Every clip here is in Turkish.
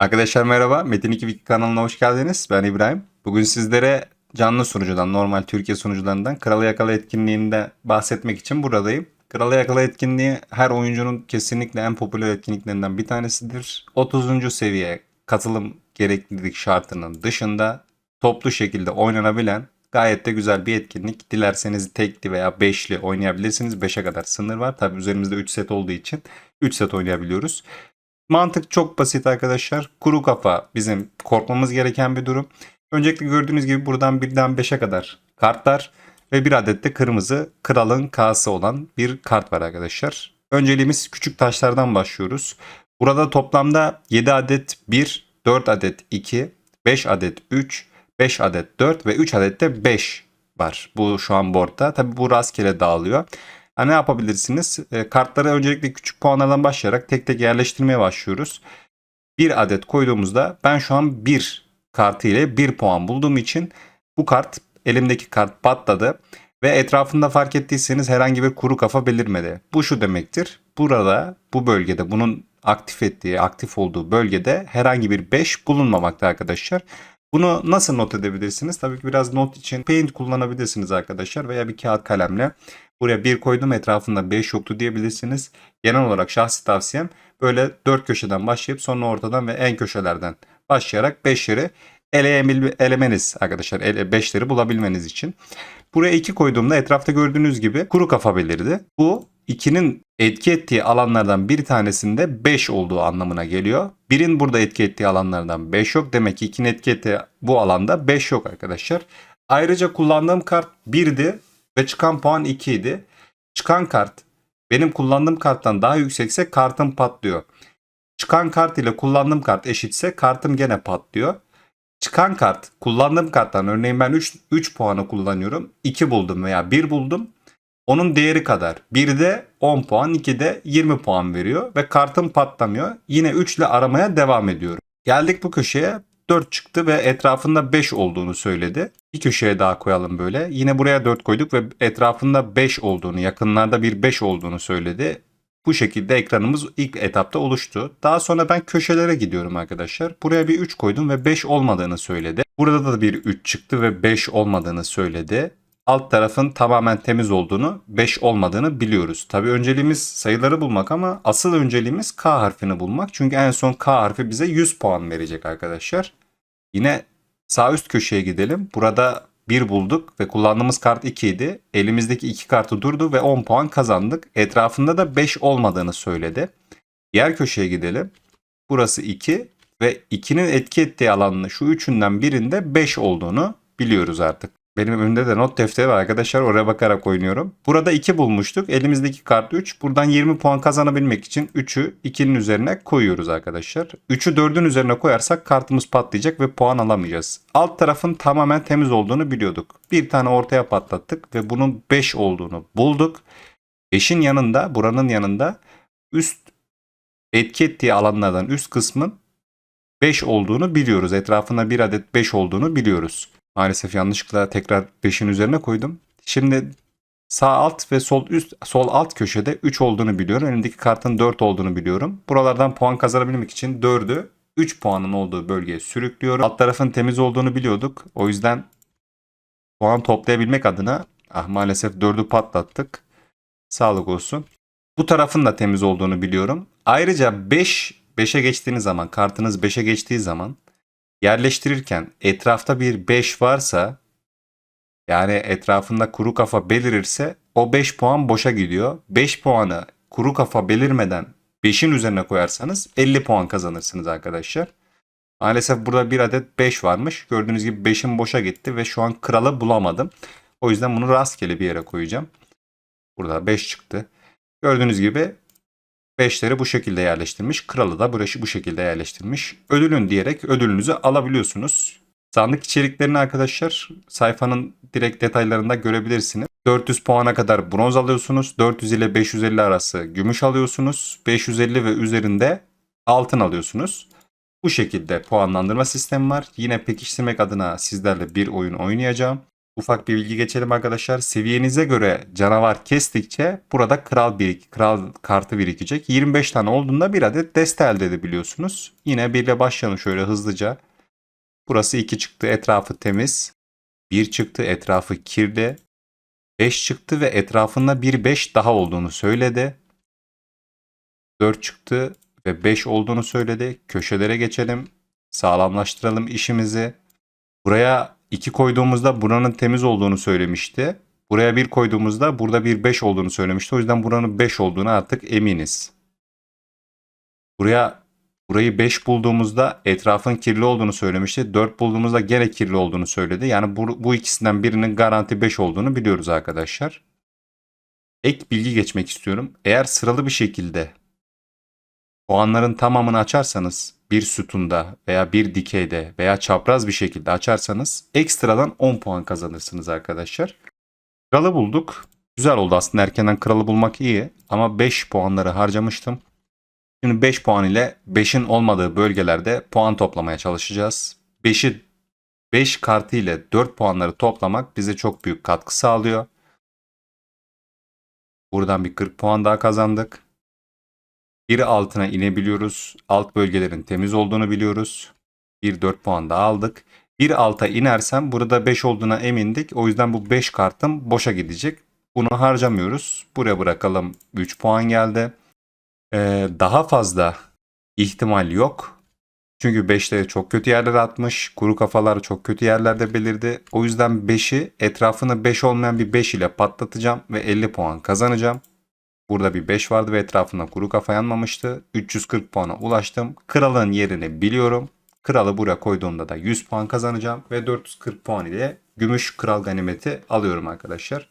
Arkadaşlar merhaba. Metin 2 Wiki kanalına hoş geldiniz. Ben İbrahim. Bugün sizlere canlı sunucudan, normal Türkiye sunucularından Kralı Yakala etkinliğinde bahsetmek için buradayım. Kralı Yakala etkinliği her oyuncunun kesinlikle en popüler etkinliklerinden bir tanesidir. 30. seviye katılım gereklilik şartının dışında toplu şekilde oynanabilen gayet de güzel bir etkinlik. Dilerseniz tekli veya beşli oynayabilirsiniz. 5'e kadar sınır var. Tabi üzerimizde 3 set olduğu için 3 set oynayabiliyoruz. Mantık çok basit arkadaşlar. Kuru kafa bizim korkmamız gereken bir durum. Öncelikle gördüğünüz gibi buradan birden 5'e kadar kartlar ve bir adet de kırmızı kralın kası olan bir kart var arkadaşlar. Önceliğimiz küçük taşlardan başlıyoruz. Burada toplamda 7 adet 1, 4 adet 2, 5 adet 3, 5 adet 4 ve 3 adet de 5 var. Bu şu an boardta. Tabi bu rastgele dağılıyor. Ne yapabilirsiniz? E, kartları öncelikle küçük puanlardan başlayarak tek tek yerleştirmeye başlıyoruz. Bir adet koyduğumuzda ben şu an bir kartı ile bir puan bulduğum için bu kart elimdeki kart patladı ve etrafında fark ettiyseniz herhangi bir kuru kafa belirmedi. Bu şu demektir. Burada bu bölgede bunun aktif ettiği, aktif olduğu bölgede herhangi bir 5 bulunmamakta arkadaşlar. Bunu nasıl not edebilirsiniz? Tabii ki biraz not için Paint kullanabilirsiniz arkadaşlar veya bir kağıt kalemle. Buraya bir koydum etrafında 5 yoktu diyebilirsiniz. Genel olarak şahsi tavsiyem böyle 4 köşeden başlayıp sonra ortadan ve en köşelerden başlayarak 5'leri eleyebil- elemeniz arkadaşlar. 5'leri bulabilmeniz için. Buraya 2 koyduğumda etrafta gördüğünüz gibi kuru kafa belirdi. Bu 2'nin etki ettiği alanlardan bir tanesinde 5 olduğu anlamına geliyor. Birin burada etki ettiği alanlardan 5 yok. Demek ki 2'nin etki ettiği bu alanda 5 yok arkadaşlar. Ayrıca kullandığım kart 1'di ve çıkan puan 2 idi. Çıkan kart benim kullandığım karttan daha yüksekse kartım patlıyor. Çıkan kart ile kullandığım kart eşitse kartım gene patlıyor. Çıkan kart kullandığım karttan örneğin ben 3, 3 puanı kullanıyorum. 2 buldum veya 1 buldum. Onun değeri kadar. 1'de 10 puan, 2'de 20 puan veriyor ve kartım patlamıyor. Yine 3 ile aramaya devam ediyorum. Geldik bu köşeye 4 çıktı ve etrafında 5 olduğunu söyledi. Bir köşeye daha koyalım böyle. Yine buraya 4 koyduk ve etrafında 5 olduğunu, yakınlarda bir 5 olduğunu söyledi. Bu şekilde ekranımız ilk etapta oluştu. Daha sonra ben köşelere gidiyorum arkadaşlar. Buraya bir 3 koydum ve 5 olmadığını söyledi. Burada da bir 3 çıktı ve 5 olmadığını söyledi. Alt tarafın tamamen temiz olduğunu, 5 olmadığını biliyoruz. Tabii önceliğimiz sayıları bulmak ama asıl önceliğimiz K harfini bulmak. Çünkü en son K harfi bize 100 puan verecek arkadaşlar. Yine sağ üst köşeye gidelim. Burada 1 bulduk ve kullandığımız kart 2 idi. Elimizdeki 2 kartı durdu ve 10 puan kazandık. Etrafında da 5 olmadığını söyledi. Diğer köşeye gidelim. Burası 2 ve 2'nin etki ettiği alanın şu üçünden birinde 5 olduğunu biliyoruz artık. Benim önümde de not defteri var arkadaşlar oraya bakarak oynuyorum. Burada 2 bulmuştuk. Elimizdeki kart 3. Buradan 20 puan kazanabilmek için 3'ü 2'nin üzerine koyuyoruz arkadaşlar. 3'ü 4'ün üzerine koyarsak kartımız patlayacak ve puan alamayacağız. Alt tarafın tamamen temiz olduğunu biliyorduk. Bir tane ortaya patlattık ve bunun 5 olduğunu bulduk. 5'in yanında buranın yanında üst etki ettiği alanlardan üst kısmın 5 olduğunu biliyoruz. Etrafında bir adet 5 olduğunu biliyoruz. Maalesef yanlışlıkla tekrar 5'in üzerine koydum. Şimdi sağ alt ve sol üst sol alt köşede 3 olduğunu biliyorum. Elimdeki kartın 4 olduğunu biliyorum. Buralardan puan kazanabilmek için 4'ü 3 puanın olduğu bölgeye sürüklüyorum. Alt tarafın temiz olduğunu biliyorduk. O yüzden puan toplayabilmek adına ah maalesef 4'ü patlattık. Sağlık olsun. Bu tarafın da temiz olduğunu biliyorum. Ayrıca 5 5'e geçtiğiniz zaman kartınız 5'e geçtiği zaman yerleştirirken etrafta bir 5 varsa yani etrafında kuru kafa belirirse o 5 puan boşa gidiyor. 5 puanı kuru kafa belirmeden 5'in üzerine koyarsanız 50 puan kazanırsınız arkadaşlar. Maalesef burada bir adet 5 varmış. Gördüğünüz gibi 5'in boşa gitti ve şu an kralı bulamadım. O yüzden bunu rastgele bir yere koyacağım. Burada 5 çıktı. Gördüğünüz gibi 5'leri bu şekilde yerleştirmiş. Kralı da bu şekilde yerleştirmiş. Ödülün diyerek ödülünüzü alabiliyorsunuz. Sandık içeriklerini arkadaşlar sayfanın direkt detaylarında görebilirsiniz. 400 puana kadar bronz alıyorsunuz. 400 ile 550 arası gümüş alıyorsunuz. 550 ve üzerinde altın alıyorsunuz. Bu şekilde puanlandırma sistemi var. Yine pekiştirmek adına sizlerle bir oyun oynayacağım. Ufak bir bilgi geçelim arkadaşlar. Seviyenize göre canavar kestikçe burada kral bir kral kartı birikecek. 25 tane olduğunda bir adet deste elde edebiliyorsunuz. Yine birle başlayalım şöyle hızlıca. Burası 2 çıktı etrafı temiz. 1 çıktı etrafı kirli. 5 çıktı ve etrafında bir 5 daha olduğunu söyledi. 4 çıktı ve 5 olduğunu söyledi. Köşelere geçelim. Sağlamlaştıralım işimizi. Buraya 2 koyduğumuzda buranın temiz olduğunu söylemişti. Buraya 1 koyduğumuzda burada bir 5 olduğunu söylemişti. O yüzden buranın 5 olduğunu artık eminiz. Buraya burayı 5 bulduğumuzda etrafın kirli olduğunu söylemişti. 4 bulduğumuzda gene kirli olduğunu söyledi. Yani bu, bu ikisinden birinin garanti 5 olduğunu biliyoruz arkadaşlar. Ek bilgi geçmek istiyorum. Eğer sıralı bir şekilde puanların tamamını açarsanız bir sütunda veya bir dikeyde veya çapraz bir şekilde açarsanız ekstradan 10 puan kazanırsınız arkadaşlar. Kralı bulduk. Güzel oldu aslında erkenden kralı bulmak iyi ama 5 puanları harcamıştım. Şimdi 5 puan ile 5'in olmadığı bölgelerde puan toplamaya çalışacağız. 5'i 5 kartı ile 4 puanları toplamak bize çok büyük katkı sağlıyor. Buradan bir 40 puan daha kazandık. Bir altına inebiliyoruz. Alt bölgelerin temiz olduğunu biliyoruz. Bir 4 puan daha aldık. Bir alta inersem burada 5 olduğuna emindik. O yüzden bu 5 kartım boşa gidecek. Bunu harcamıyoruz. Buraya bırakalım. 3 puan geldi. Ee, daha fazla ihtimal yok. Çünkü 5'leri çok kötü yerlere atmış. Kuru kafalar çok kötü yerlerde belirdi. O yüzden 5'i etrafını 5 olmayan bir 5 ile patlatacağım ve 50 puan kazanacağım. Burada bir 5 vardı ve etrafında kuru kafa yanmamıştı. 340 puana ulaştım. Kralın yerini biliyorum. Kralı buraya koyduğumda da 100 puan kazanacağım ve 440 puan ile gümüş kral ganimeti alıyorum arkadaşlar.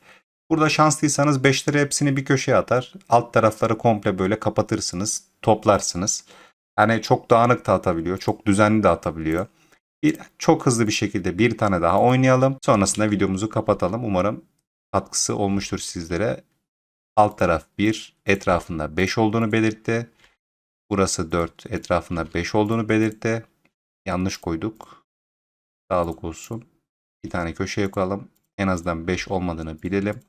Burada şanslıysanız 5'leri hepsini bir köşeye atar. Alt tarafları komple böyle kapatırsınız. Toplarsınız. Yani çok dağınık da atabiliyor. Çok düzenli de atabiliyor. Bir, çok hızlı bir şekilde bir tane daha oynayalım. Sonrasında videomuzu kapatalım. Umarım katkısı olmuştur sizlere. Alt taraf 1, etrafında 5 olduğunu belirtti. Burası 4, etrafında 5 olduğunu belirtti. Yanlış koyduk. Sağlık olsun. Bir tane köşeye koyalım. En azından 5 olmadığını bilelim.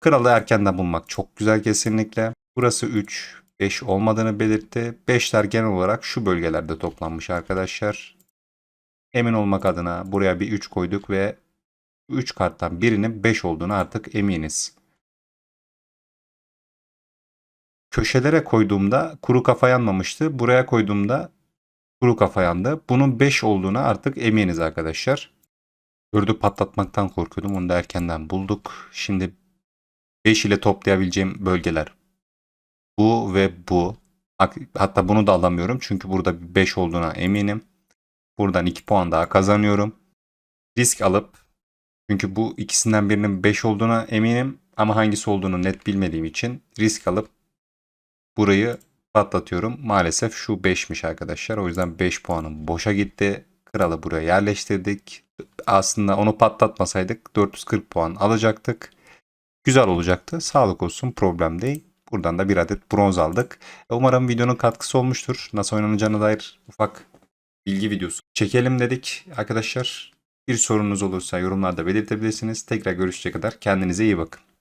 Kralı erkenden bulmak çok güzel kesinlikle. Burası 3, 5 olmadığını belirtti. 5'ler genel olarak şu bölgelerde toplanmış arkadaşlar. Emin olmak adına buraya bir 3 koyduk ve 3 karttan birinin 5 olduğunu artık eminiz. Köşelere koyduğumda kuru kafa yanmamıştı. Buraya koyduğumda kuru kafa yandı. Bunun 5 olduğuna artık eminiz arkadaşlar. Dördü patlatmaktan korkuyordum. Onu da erkenden bulduk. Şimdi 5 ile toplayabileceğim bölgeler. Bu ve bu. Hatta bunu da alamıyorum. Çünkü burada 5 olduğuna eminim. Buradan 2 puan daha kazanıyorum. Risk alıp çünkü bu ikisinden birinin 5 olduğuna eminim. Ama hangisi olduğunu net bilmediğim için risk alıp burayı patlatıyorum. Maalesef şu 5'miş arkadaşlar. O yüzden 5 puanım boşa gitti. Kralı buraya yerleştirdik. Aslında onu patlatmasaydık 440 puan alacaktık. Güzel olacaktı. Sağlık olsun problem değil. Buradan da bir adet bronz aldık. Umarım videonun katkısı olmuştur. Nasıl oynanacağına dair ufak bilgi videosu çekelim dedik arkadaşlar. Bir sorunuz olursa yorumlarda belirtebilirsiniz. Tekrar görüşecek kadar kendinize iyi bakın.